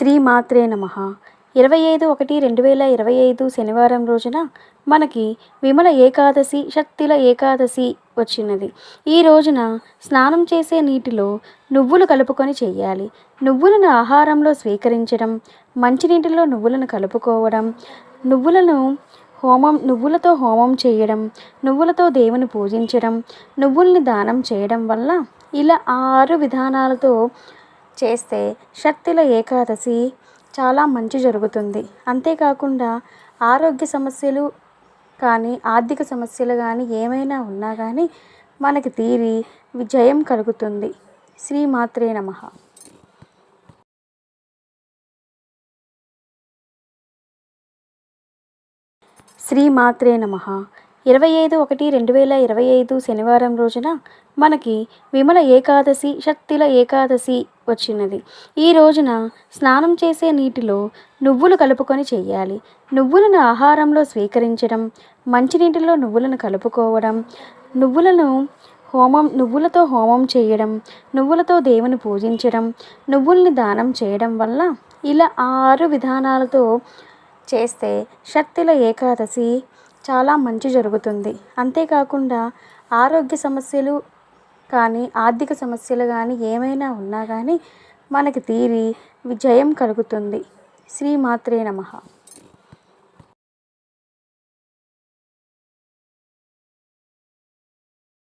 శ్రీమాత్రే నమ. ఇరవై ఐదు ఒకటి రెండు వేల ఇరవై ఐదు శనివారం రోజున మనకి విమల ఏకాదశి శక్తిల ఏకాదశి వచ్చినది. ఈ రోజున స్నానం చేసే నీటిలో నువ్వులు కలుపుకొని చేయాలి. నువ్వులను ఆహారంలో స్వీకరించడం మంచినీటిలో నువ్వులను కలుపుకోవడం నువ్వులను హోమం నువ్వులతో హోమం చేయడం నువ్వులతో దేవుని పూజించడం నువ్వుల్ని దానం చేయడం వల్ల ఇలా ఆరు విధానాలతో చేస్తే శక్తుల ఏకాదశి చాలా మంచి జరుగుతుంది. అంతేకాకుండా ఆరోగ్య సమస్యలు కానీ ఆర్థిక సమస్యలు కానీ ఏమైనా ఉన్నా కానీ మనకి తీరి విజయం కలుగుతుంది. శ్రీమాత్రే నమః. శ్రీమాత్రే నమ. ఇరవై ఐదు ఒకటి రెండు వేల ఇరవై ఐదు శనివారం రోజున మనకి విమల ఏకాదశి శక్తిల ఏకాదశి వచ్చినది. ఈ రోజున స్నానం చేసే నీటిలో నువ్వులు కలుపుకొని చెయ్యాలి. నువ్వులను ఆహారంలో స్వీకరించడం మంచినీటిలో నువ్వులను కలుపుకోవడం నువ్వులను హోమం నువ్వులతో హోమం చేయడం నువ్వులతో దేవుని పూజించడం నువ్వుల్ని దానం చేయడం వల్ల ఇలా ఆరు విధానాలతో చేస్తే శక్తుల ఏకాదశి చాలా మంచి జరుగుతుంది. అంతేకాకుండా ఆరోగ్య సమస్యలు కానీ ఆర్థిక సమస్యలు కానీ ఏమైనా ఉన్నా కానీ మనకి తీరి విజయం కలుగుతుంది. శ్రీమాత్రే నమః.